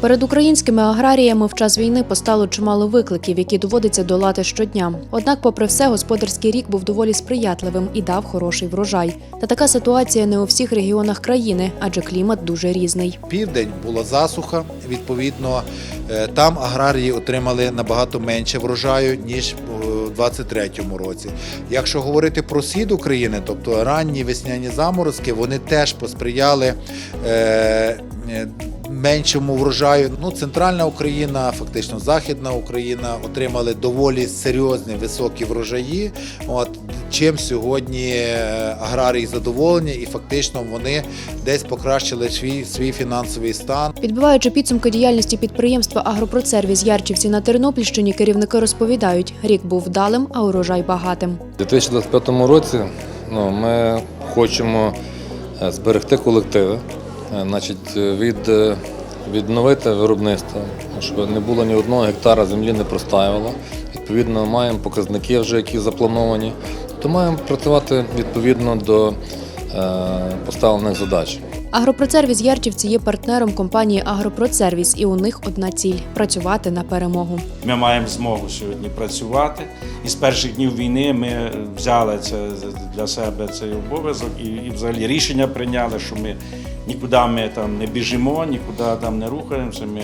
Перед українськими аграріями в час війни постало чимало викликів, які доводиться долати щодня. Однак, попри все, господарський рік був доволі сприятливим і дав хороший врожай. Та така ситуація не у всіх регіонах країни, адже клімат дуже різний. Південь була засуха. Відповідно, е, там аграрії отримали набагато менше врожаю ніж у 23-му році. Якщо говорити про схід України, тобто ранні весняні заморозки, вони теж посприяли. е, е, Меншому врожаю, ну центральна Україна, фактично Західна Україна отримали доволі серйозні високі врожаї. От чим сьогодні е, аграрії задоволені, і фактично вони десь покращили свій свій фінансовий стан. Підбиваючи підсумки діяльності підприємства Агропродсервіс Ярчівці на Тернопільщині, керівники розповідають, рік був вдалим, а урожай багатим. У 2025 році ну, ми хочемо е, зберегти колективи, е, значить, від, відновити виробництво, щоб не було ні одного гектара землі не простаювало. Відповідно, маємо показники вже, які заплановані, то маємо працювати відповідно до поставлених задач. Агропродсервіс Ярчівці є партнером компанії Агропродсервіс, і у них одна ціль працювати на перемогу. Ми маємо змогу сьогодні працювати. І з перших днів війни ми взяли це для себе цей обов'язок і, і взагалі рішення прийняли, що ми нікуди ми там не біжимо, нікуди там не рухаємося. Ми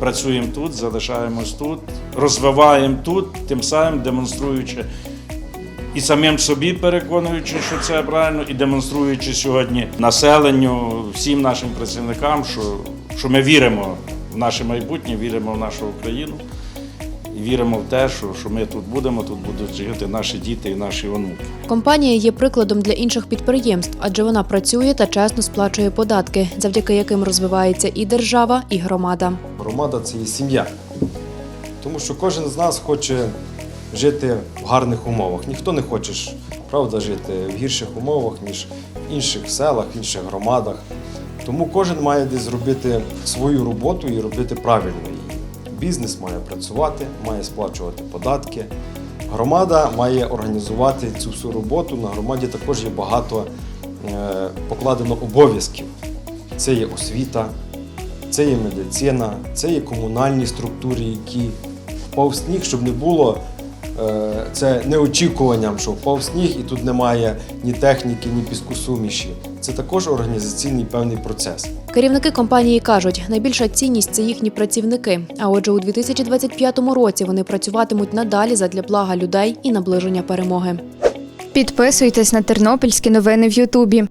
працюємо тут, залишаємось тут, розвиваємо тут, тим самим демонструючи і самим собі переконуючи, що це правильно, і демонструючи сьогодні населенню, всім нашим працівникам, що, що ми віримо в наше майбутнє, віримо в нашу Україну. І віримо в те, що, що ми тут будемо, тут будуть жити наші діти і наші онуки. Компанія є прикладом для інших підприємств, адже вона працює та чесно сплачує податки, завдяки яким розвивається і держава, і громада. Громада це є сім'я. Тому що кожен з нас хоче жити в гарних умовах. Ніхто не хоче правда, жити в гірших умовах, ніж в інших селах, в інших громадах. Тому кожен має десь зробити свою роботу і робити правильно її. Бізнес має працювати, має сплачувати податки. Громада має організувати цю всю роботу. На громаді також є багато е, покладено обов'язків. Це є освіта, це є медицина, це є комунальні структури, які впав сніг, щоб не було це не очікуванням, що впав сніг і тут немає ні техніки, ні піскосуміші. Це також організаційний певний процес. Керівники компанії кажуть, найбільша цінність це їхні працівники. А отже, у 2025 році вони працюватимуть надалі задля блага людей і наближення перемоги. Підписуйтесь на тернопільські новини в Ютубі.